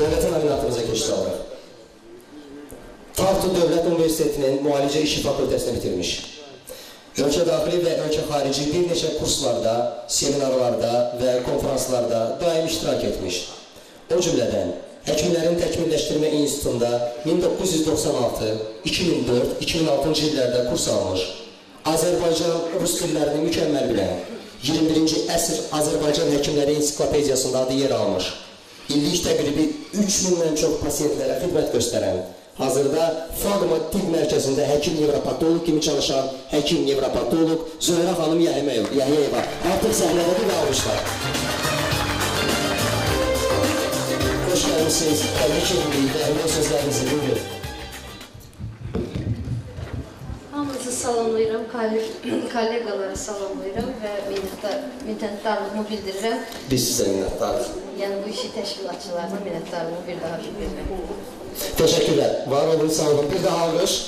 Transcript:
Dövlət nominatımıza keçid alırıq. Tartu Dövlət Universitetinin müalicə işi fakültəsini bitirmiş. Ölkə daxili və ölkə xarici bir neçə kurslarda, seminarlarda və konferanslarda daim iştirak etmiş. O cümlədən Həkimlərin Təkmilləşdirmə İnstitutunda 1996, 2004, 2006-cı illərdə kurs almış. Azərbaycan rus dillərini mükəmməl bilən, 21-ci əsr Azərbaycan Həkimləri Ensiklopediyasında adı yer almış. İllik təqribi 3000-dən çox pasiyentlərə xidmət göstərən, hazırda Fagma Tibb Mərkəzində həkim nevropatoloq kimi çalışan həkim nevropatoloq Zöhrə xanım Yəhiyeva artıq səhnədədir və almışlar. Hoş gəlmişsiniz. Təbrik edirik. Dəyərli sözlərinizi buyurun. Hamınızı salamlayıram, kollegaları salamlayıram və minnətdar, minnətdarlığımı bildirirəm. Biz sizə minnətdarıq. Yəni bu işi təşkilatçılarına minnətdarlığımı bir daha bildirirəm. Teşekkürler. Var olun, sağ olun. Bir daha alkış.